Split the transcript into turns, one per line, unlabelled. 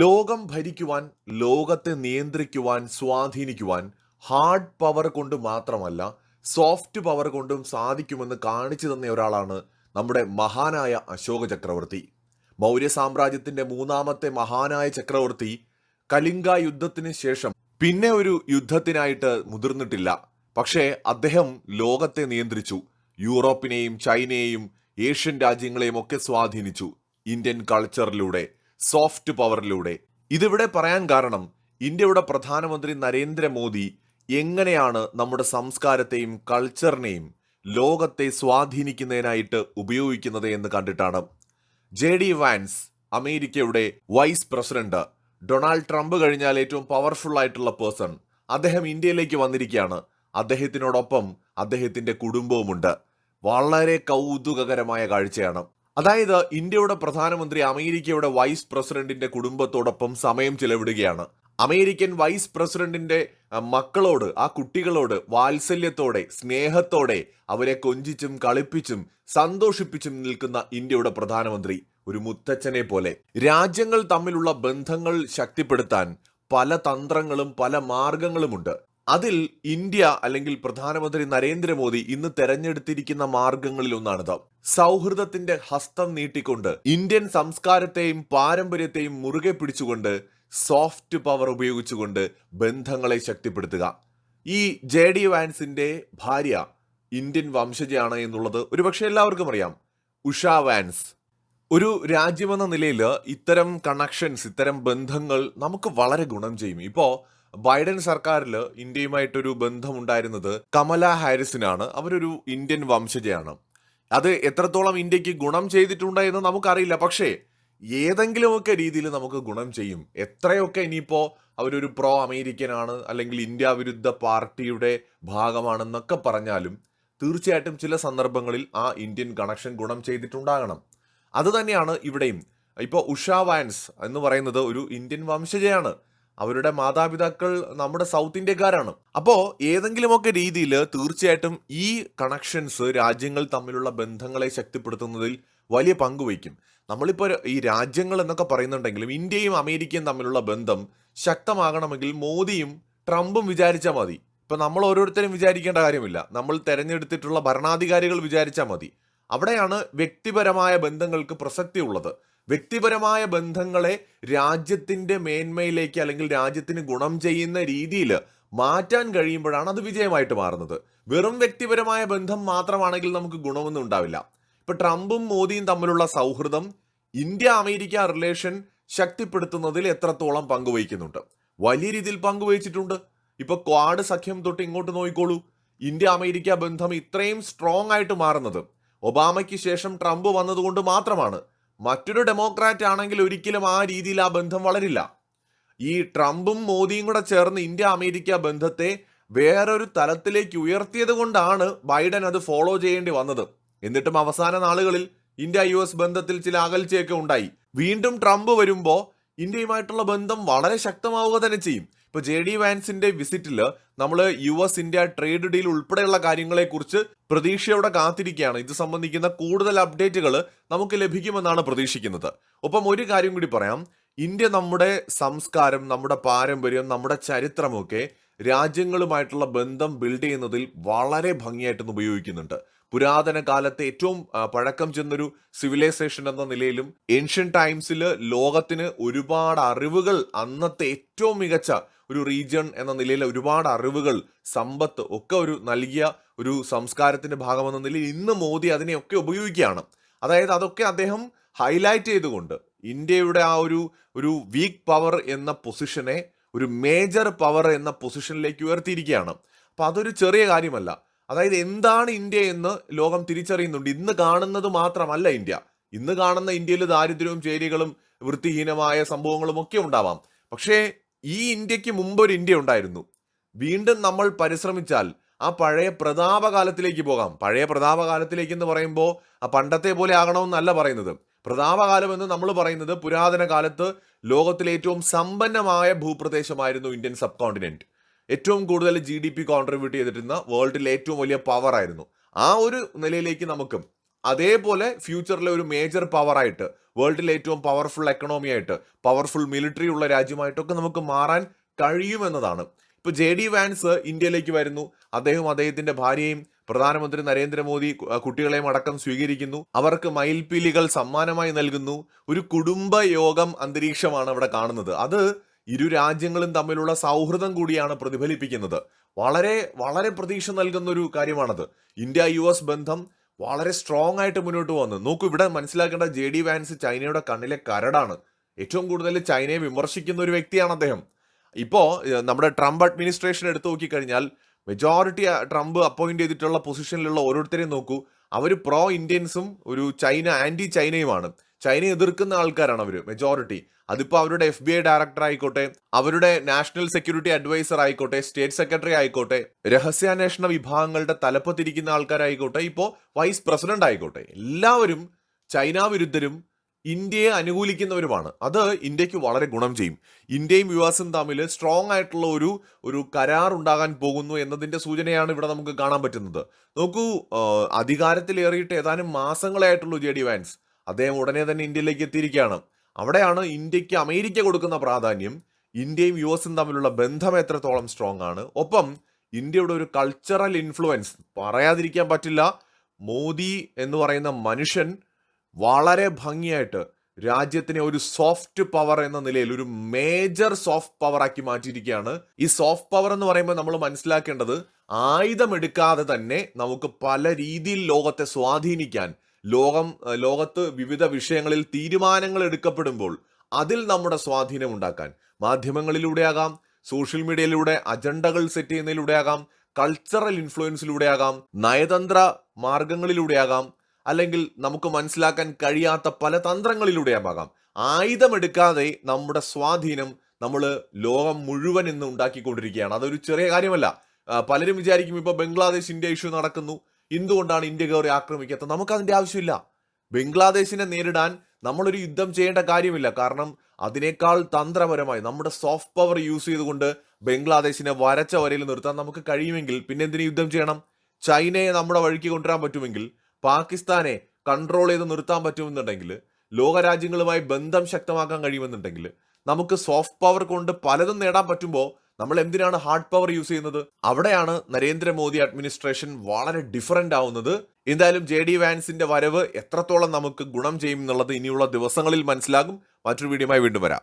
ലോകം ഭരിക്കുവാൻ ലോകത്തെ നിയന്ത്രിക്കുവാൻ സ്വാധീനിക്കുവാൻ hard power കൊണ്ട് മാത്രമല്ല സോഫ്റ്റ് പവർ കൊണ്ടും സാധിക്കുമെന്ന് കാണിച്ചു തന്ന ഒരാളാണ് നമ്മുടെ മഹാനായ അശോക ചക്രവർത്തി. മൗര്യ സാമ്രാജ്യത്തിന്റെ മൂന്നാമത്തെ മഹാനായ ചക്രവർത്തി കലിംഗ യുദ്ധത്തിന് ശേഷം പിന്നെ ഒരു യുദ്ധത്തിനായിട്ട് മുതിർന്നിട്ടില്ല. പക്ഷേ അദ്ദേഹം ലോകത്തെ നിയന്ത്രിച്ചു. യൂറോപ്പിനെയും ചൈനയെയും ഏഷ്യൻ രാജ്യങ്ങളെയും ഒക്കെ സ്വാധീനിച്ചു. ഇന്ത്യൻ കൾച്ചറിലൂടെ. സോഫ്റ്റ് പവറിലൂടെ. ഇതിവിടെ പറയാൻ കാരണം ഇന്ത്യയുടെ പ്രധാനമന്ത്രി നരേന്ദ്രമോദി എങ്ങനെയാണ് നമ്മുടെ സംസ്കാരത്തെയും കൾച്ചറിനെയും ലോകത്തെ സ്വാധീനിക്കുന്നതിനായിട്ട് ഉപയോഗിക്കുന്നത് എന്ന് കണ്ടിട്ടാണ്. ജെ ഡി വാൻസ് അമേരിക്കയുടെ വൈസ് പ്രസിഡന്റ് ഡൊണാൾഡ് ട്രംപ് കഴിഞ്ഞാൽ ഏറ്റവും പവർഫുൾ ആയിട്ടുള്ള പേഴ്സൺ അദ്ദേഹം ഇന്ത്യയിലേക്ക് വന്നിരിക്കുകയാണ്. അദ്ദേഹത്തിനോടൊപ്പം അദ്ദേഹത്തിന്റെ കുടുംബവുമുണ്ട്. വളരെ കൗതുകകരമായ കാഴ്ചയാണ്. അതായത് ഇന്ത്യയുടെ പ്രധാനമന്ത്രി അമേരിക്കയുടെ വൈസ് പ്രസിഡന്റിന്റെ കുടുംബത്തോടൊപ്പം സമയം ചെലവിടുകയാണ്. അമേരിക്കൻ വൈസ് പ്രസിഡന്റിന്റെ മക്കളോട് ആ കുട്ടികളോട് വാത്സല്യത്തോടെ സ്നേഹത്തോടെ അവരെ കൊഞ്ചിച്ചും കളിപ്പിച്ചും സന്തോഷിപ്പിച്ചും നിൽക്കുന്ന ഇന്ത്യയുടെ പ്രധാനമന്ത്രി ഒരു മുത്തച്ഛനെ പോലെ. രാജ്യങ്ങൾ തമ്മിലുള്ള ബന്ധങ്ങൾ ശക്തിപ്പെടുത്താൻ പല തന്ത്രങ്ങളും പല മാർഗങ്ങളുമുണ്ട്. അതിൽ ഇന്ത്യ അല്ലെങ്കിൽ പ്രധാനമന്ത്രി നരേന്ദ്രമോദി ഇന്ന് തെരഞ്ഞെടുത്തിരിക്കുന്ന മാർഗങ്ങളിൽ ഒന്നാണിത്. സൗഹൃദത്തിന്റെ ഹസ്തം നീട്ടിക്കൊണ്ട് ഇന്ത്യൻ സംസ്കാരത്തെയും പാരമ്പര്യത്തെയും മുറുകെ പിടിച്ചുകൊണ്ട് സോഫ്റ്റ് പവർ ഉപയോഗിച്ചുകൊണ്ട് ബന്ധങ്ങളെ ശക്തിപ്പെടുത്തുക. ഈ ജെ ഡി വാൻസിന്റെ ഭാര്യ ഇന്ത്യൻ വംശജയാണ് എന്നുള്ളത് ഒരുപക്ഷെ എല്ലാവർക്കും അറിയാം. ഉഷ വാൻസ്. ഒരു രാജ്യമെന്ന നിലയിൽ ഇത്തരം കണക്ഷൻസ് ഇത്തരം ബന്ധങ്ങൾ നമുക്ക് വളരെ ഗുണം ചെയ്യും. ഇപ്പോ ബൈഡൻ സർക്കാരിൽ ഇന്ത്യയുമായിട്ടൊരു ബന്ധമുണ്ടായിരുന്നത് കമല ഹാരിസിനാണ്. അവരൊരു ഇന്ത്യൻ വംശജയാണ്. അത് എത്രത്തോളം ഇന്ത്യയ്ക്ക് ഗുണം ചെയ്തിട്ടുണ്ട് എന്ന് നമുക്കറിയില്ല. പക്ഷേ ഏതെങ്കിലുമൊക്കെ രീതിയിൽ നമുക്ക് ഗുണം ചെയ്യും. എത്രയൊക്കെ ഇനിയിപ്പോൾ അവരൊരു പ്രോ അമേരിക്കനാണ് അല്ലെങ്കിൽ ഇന്ത്യ വിരുദ്ധ പാർട്ടിയുടെ ഭാഗമാണെന്നൊക്കെ പറഞ്ഞാലും തീർച്ചയായിട്ടും ചില സന്ദർഭങ്ങളിൽ ആ ഇന്ത്യൻ കണക്ഷൻ ഗുണം ചെയ്തിട്ടുണ്ടാകണം. അതുതന്നെയാണ് ഇവിടെയും. ഇപ്പോൾ ഉഷ വാൻസ് എന്ന് പറയുന്നത് ഒരു ഇന്ത്യൻ വംശജയാണ്. അവരുടെ മാതാപിതാക്കൾ നമ്മുടെ സൗത്ത് ഇന്ത്യക്കാരാണ്. അപ്പോൾ ഏതെങ്കിലുമൊക്കെ രീതിയിൽ തീർച്ചയായിട്ടും ഈ കണക്ഷൻസ് രാജ്യങ്ങൾ തമ്മിലുള്ള ബന്ധങ്ങളെ ശക്തിപ്പെടുത്തുന്നതിൽ വലിയ പങ്ക് വഹിക്കും. നമ്മളിപ്പോൾ ഈ രാജ്യങ്ങൾ എന്നൊക്കെ പറയുന്നുണ്ടെങ്കിലും ഇന്ത്യയും അമേരിക്കയും തമ്മിലുള്ള ബന്ധം ശക്തമാകണമെങ്കിൽ മോദിയും ട്രംപും വിചാരിച്ചാൽ മതി. ഇപ്പം നമ്മൾ ഓരോരുത്തരും വിചാരിക്കേണ്ട കാര്യമില്ല. നമ്മൾ തിരഞ്ഞെടുത്തിട്ടുള്ള ഭരണാധികാരികൾ വിചാരിച്ചാൽ മതി. അവിടെയാണ് വ്യക്തിപരമായ ബന്ധങ്ങൾക്ക് പ്രസക്തി ഉള്ളത് വ്യക്തിപരമായ ബന്ധങ്ങളെ രാജ്യത്തിന്റെ മേന്മയിലേക്ക് അല്ലെങ്കിൽ രാജ്യത്തിന് ഗുണം ചെയ്യുന്ന രീതിയിൽ മാറ്റാൻ കഴിയുമ്പോഴാണ് അത് വിജയമായിട്ട് മാറുന്നത്. വെറും വ്യക്തിപരമായ ബന്ധം മാത്രമാണെങ്കിൽ നമുക്ക് ഗുണമൊന്നും ഉണ്ടാവില്ല. ഇപ്പൊ ട്രംപും മോദിയും തമ്മിലുള്ള സൗഹൃദം ഇന്ത്യ അമേരിക്ക റിലേഷൻ ശക്തിപ്പെടുത്തുന്നതിൽ എത്രത്തോളം പങ്കുവഹിക്കുന്നുണ്ട്? വലിയ രീതിയിൽ പങ്കുവഹിച്ചിട്ടുണ്ട്. ഇപ്പൊ ക്വാഡ് സഖ്യം തൊട്ട് ഇങ്ങോട്ട് നോക്കിക്കോളൂ. ഇന്ത്യ അമേരിക്ക ബന്ധം ഇത്രയും സ്ട്രോങ് ആയിട്ട് മാറുന്നത് ഒബാമയ്ക്ക് ശേഷം ട്രംപ് വന്നതുകൊണ്ട് മാത്രമാണ്. മറ്റൊരു ഡെമോക്രാറ്റ് ആണെങ്കിൽ ഒരിക്കലും ആ രീതിയിൽ ആ ബന്ധം വളരില്ല. ഈ ട്രംപും മോദിയും കൂടെ ചേർന്ന് ഇന്ത്യ അമേരിക്ക ബന്ധത്തെ വേറൊരു തലത്തിലേക്ക് ഉയർത്തിയത് കൊണ്ടാണ് ബൈഡൻ അത് ഫോളോ ചെയ്യേണ്ടി വന്നത്. എന്നിട്ടും അവസാന നാളുകളിൽ ഇന്ത്യ യു എസ് ബന്ധത്തിൽ ചില അകൽച്ചയൊക്കെ ഉണ്ടായി. വീണ്ടും ട്രംപ് വരുമ്പോൾ ഇന്ത്യയുമായിട്ടുള്ള ബന്ധം വളരെ ശക്തമാവുക തന്നെ ചെയ്യും. ഇപ്പൊ ജെ ഡി വാൻസിന്റെ വിസിറ്റിൽ നമ്മൾ U S India trade deal ഉൾപ്പെടെയുള്ള കാര്യങ്ങളെക്കുറിച്ച് പ്രതീക്ഷയോടെ കാത്തിരിക്കുകയാണ്. ഇത് സംബന്ധിക്കുന്ന കൂടുതൽ അപ്ഡേറ്റുകൾ നമുക്ക് ലഭിക്കുമെന്നാണ് പ്രതീക്ഷിക്കുന്നത്. ഒപ്പം ഒരു കാര്യം കൂടി പറയാം. ഇന്ത്യ നമ്മുടെ സംസ്കാരം നമ്മുടെ പാരമ്പര്യം നമ്മുടെ ചരിത്രമൊക്കെ രാജ്യങ്ങളുമായിട്ടുള്ള ബന്ധം ബിൽഡ് ചെയ്യുന്നതിൽ വളരെ ഭംഗിയായിട്ട് ഇന്ന് ഉപയോഗിക്കുന്നുണ്ട്. പുരാതന കാലത്തെ ഏറ്റവും പഴക്കം ചെന്നൊരു സിവിലൈസേഷൻ എന്ന നിലയിലും ഏൻഷ്യൻ ടൈംസിൽ ലോകത്തിന് ഒരുപാട് അറിവുകൾ അന്നത്തെ ഏറ്റവും മികച്ച ഒരു റീജിയൺ എന്ന നിലയിൽ ഒരുപാട് അറിവുകൾ സമ്പത്ത് ഒക്കെ ഒരു നൽകിയ ഒരു സംസ്കാരത്തിന്റെ ഭാഗമെന്ന നിലയിൽ ഇന്ന് മോദി അതിനെയൊക്കെ ഉപയോഗിക്കുകയാണ്. അതായത് അതൊക്കെ അദ്ദേഹം ഹൈലൈറ്റ് ചെയ്തുകൊണ്ട് ഇന്ത്യയുടെ ആ ഒരു ഒരു വീക്ക് പവർ എന്ന പൊസിഷനെ ഒരു മേജർ പവർ എന്ന പൊസിഷനിലേക്ക് ഉയർത്തിയിരിക്കുകയാണ്. അപ്പോൾ അതൊരു ചെറിയ കാര്യമല്ല. അതായത് എന്താണ് ഇന്ത്യ എന്ന് ലോകം തിരിച്ചറിയുന്നുണ്ട്. ഇന്ന് കാണുന്നത് മാത്രമല്ല ഇന്ത്യ. ഇന്ന് കാണുന്ന ഇന്ത്യയിൽ ദാരിദ്ര്യവും ചേരികളും വൃത്തിഹീനമായ സംഭവങ്ങളും ഒക്കെ ഉണ്ടാവാം. പക്ഷേ ഈ ഇന്ത്യയ്ക്ക് മുമ്പ് ഒരു ഇന്ത്യ ഉണ്ടായിരുന്നു. വീണ്ടും നമ്മൾ പരിശ്രമിച്ചാൽ ആ പഴയ പ്രതാപകാലത്തിലേക്ക് പോകാം. പഴയ പ്രതാപകാലത്തിലേക്ക് എന്ന് പറയുമ്പോൾ ആ പണ്ടത്തെ പോലെ ആകണമെന്നല്ല പറയുന്നത്. പ്രതാപകാലം എന്ന് നമ്മൾ പറയുന്നത് പുരാതന കാലത്ത് ലോകത്തിലെ ഏറ്റവും സമ്പന്നമായ ഭൂപ്രദേശമായിരുന്നു ഇന്ത്യൻ സബ് കോണ്ടിനെന്റ് ഏറ്റവും കൂടുതൽ ജി ഡി പി കോൺട്രിബ്യൂട്ട് ചെയ്തിരുന്ന വേൾഡിലെ ഏറ്റവും വലിയ പവർ ആയിരുന്നു. ആ ഒരു നിലയിലേക്ക് നമുക്കും അതേപോലെ ഫ്യൂച്ചറിലെ ഒരു മേജർ പവറായിട്ട് വേൾഡിലെ ഏറ്റവും പവർഫുൾ എക്കണോമി ആയിട്ട് പവർഫുൾ മിലിറ്ററി ഉള്ള രാജ്യമായിട്ടൊക്കെ നമുക്ക് മാറാൻ കഴിയുമെന്നതാണ്. ഇപ്പൊ ജെ ഡി വാൻസ് ഇന്ത്യയിലേക്ക് വരുന്നു. അദ്ദേഹം അദ്ദേഹത്തിന്റെ ഭാര്യയും പ്രധാനമന്ത്രി നരേന്ദ്രമോദി കുട്ടികളെയും അടക്കം സ്വീകരിക്കുന്നു. അവർക്ക് മയിൽപ്പീലികൾ സമ്മാനമായി നൽകുന്നു. ഒരു കുടുംബ യോഗം അന്തരീക്ഷമാണ് അവിടെ കാണുന്നത്. അത് ഇരു രാജ്യങ്ങളും തമ്മിലുള്ള സൗഹൃദം കൂടിയാണ് പ്രതിഫലിപ്പിക്കുന്നത്. വളരെ വളരെ പ്രതീക്ഷ നൽകുന്ന ഒരു കാര്യമാണത്. ഇന്ത്യ യു ബന്ധം വളരെ സ്ട്രോങ് ആയിട്ട് മുന്നോട്ട് വന്നു. നോക്കൂ ഇവിടെ മനസ്സിലാക്കേണ്ട ജെ ഡി വാൻസ് ചൈനയുടെ കണ്ണിലെ കരടാണ്. ഏറ്റവും കൂടുതൽ ചൈനയെ വിമർശിക്കുന്ന ഒരു വ്യക്തിയാണ് അദ്ദേഹം. ഇപ്പോൾ നമ്മുടെ ട്രംപ് അഡ്മിനിസ്ട്രേഷൻ എടുത്തു നോക്കിക്കഴിഞ്ഞാൽ മെജോറിറ്റി ട്രംപ് അപ്പോയിന്റ് ചെയ്തിട്ടുള്ള പൊസിഷനിലുള്ള ഓരോരുത്തരെയും നോക്കൂ. അവർ പ്രോ ഇന്ത്യൻസും ഒരു ചൈന ആന്റി ചൈനയുമാണ് ചൈനയെ എതിർക്കുന്ന ആൾക്കാരാണ് അവർ മെജോറിറ്റി അതിപ്പോ അവരുടെ എഫ് ബി ഐ ഡയറക്ടർ ആയിക്കോട്ടെ അവരുടെ നാഷണൽ സെക്യൂരിറ്റി അഡ്വൈസർ ആയിക്കോട്ടെ സ്റ്റേറ്റ് സെക്രട്ടറി ആയിക്കോട്ടെ രഹസ്യാന്വേഷണ വിഭാഗങ്ങളുടെ തലപ്പത്തിരിക്കുന്ന ആൾക്കാരായിക്കോട്ടെ ഇപ്പോൾ വൈസ് പ്രസിഡന്റ് ആയിക്കോട്ടെ എല്ലാവരും ചൈന വിരുദ്ധരും ഇന്ത്യയെ അനുകൂലിക്കുന്നവരുമാണ്. അത് ഇന്ത്യയ്ക്ക് വളരെ ഗുണം ചെയ്യും. ഇന്ത്യയും യു എസും തമ്മിൽ സ്ട്രോങ് ആയിട്ടുള്ള ഒരു ഒരു കരാർ ഉണ്ടാകാൻ പോകുന്നു എന്നതിന്റെ സൂചനയാണ് ഇവിടെ നമുക്ക് കാണാൻ പറ്റുന്നത്. നോക്കൂ അധികാരത്തിലേറിയിട്ട് ഏതാനും മാസങ്ങളായിട്ടുള്ളൂ ജെ ഡി വാൻസ് അദ്ദേഹം ഉടനെ തന്നെ ഇന്ത്യയിലേക്ക് എത്തിയിരിക്കുകയാണ്. അവിടെയാണ് ഇന്ത്യയ്ക്ക് അമേരിക്ക കൊടുക്കുന്ന പ്രാധാന്യം. ഇന്ത്യയും യു എസും തമ്മിലുള്ള ബന്ധം എത്രത്തോളം സ്ട്രോങ് ആണ്. ഒപ്പം ഇന്ത്യയുടെ ഒരു കൾച്ചറൽ ഇൻഫ്ലുവൻസ് പറയാതിരിക്കാൻ പറ്റില്ല മോദി എന്ന് പറയുന്ന മനുഷ്യൻ വളരെ ഭംഗിയായിട്ട് രാജ്യത്തിനെ ഒരു സോഫ്റ്റ് പവർ എന്ന നിലയിൽ ഒരു മേജർ സോഫ്റ്റ് പവർ ആക്കി മാറ്റിയിരിക്കുകയാണ്. ഈ സോഫ്റ്റ് പവർ എന്ന് പറയുമ്പോൾ നമ്മൾ മനസ്സിലാക്കേണ്ടത് ആയുധമെടുക്കാതെ തന്നെ നമുക്ക് പല രീതിയിൽ ലോകത്തെ സ്വാധീനിക്കാൻ ലോകം ലോകത്ത് വിവിധ വിഷയങ്ങളിൽ തീരുമാനങ്ങൾ എടുക്കപ്പെടുമ്പോൾ അതിൽ നമ്മുടെ സ്വാധീനം ഉണ്ടാക്കാൻ മാധ്യമങ്ങളിലൂടെ മാധ്യമങ്ങളിലൂടെയാകാം സോഷ്യൽ മീഡിയയിലൂടെ അജണ്ടകൾ സെറ്റ് ചെയ്യുന്നതിലൂടെ ചെയ്യുന്നതിലൂടെയാകാം കൾച്ചറൽ ഇൻഫ്ലുവൻസിലൂടെയാകാം നയതന്ത്ര മാർഗങ്ങളിലൂടെയാകാം അല്ലെങ്കിൽ നമുക്ക് മനസ്സിലാക്കാൻ കഴിയാത്ത പല തന്ത്രങ്ങളിലൂടെയാകാം. ആയുധമെടുക്കാതെ നമ്മുടെ സ്വാധീനം നമ്മൾ ലോകം മുഴുവൻ ഇന്ന് ഉണ്ടാക്കിക്കൊണ്ടിരിക്കുകയാണ്. അതൊരു ചെറിയ കാര്യമല്ല. പലരും വിചാരിക്കും ഇപ്പൊ ബംഗ്ലാദേശ് ഇന്ത്യ ഇഷ്യൂ നടക്കുന്നു. എന്തുകൊണ്ടാണ് ഇന്ത്യ കയറി ആക്രമിക്കാത്തത്? നമുക്ക് അതിന്റെ ആവശ്യമില്ല. ബംഗ്ലാദേശിനെ നേരിടാൻ നമ്മളൊരു യുദ്ധം ചെയ്യേണ്ട കാര്യമില്ല. കാരണം അതിനേക്കാൾ തന്ത്രപരമായി നമ്മുടെ സോഫ്റ്റ് പവർ യൂസ് ചെയ്തുകൊണ്ട് ബംഗ്ലാദേശിനെ വരച്ച വരയിൽ നിർത്താൻ നമുക്ക് കഴിയുമെങ്കിൽ പിന്നെ എന്തിനു യുദ്ധം ചെയ്യണം? ചൈനയെ നമ്മുടെ വഴിക്ക് കൊണ്ടുവരാൻ പറ്റുമെങ്കിൽ പാകിസ്ഥാനെ കൺട്രോൾ ചെയ്ത് നിർത്താൻ പറ്റുമെന്നുണ്ടെങ്കിൽ ലോകരാജ്യങ്ങളുമായി ബന്ധം ശക്തമാക്കാൻ കഴിയുമെന്നുണ്ടെങ്കിൽ നമുക്ക് സോഫ്റ്റ് പവർ കൊണ്ട് പലതും നേടാൻ പറ്റുമ്പോൾ നമ്മൾ എന്തിനാണ് ഹാർഡ് പവർ യൂസ് ചെയ്യുന്നത്? അവിടെയാണ് നരേന്ദ്രമോദി അഡ്മിനിസ്ട്രേഷൻ വളരെ ഡിഫറന്റ് ആവുന്നത്. എന്തായാലും ജെ ഡി വാൻസിന്റെ വരവ് എത്രത്തോളം നമുക്ക് ഗുണം ചെയ്യും എന്നുള്ളത് ഇനിയുള്ള ദിവസങ്ങളിൽ മനസ്സിലാകും. മറ്റൊരു വീഡിയോയുമായി വീണ്ടും വരാം.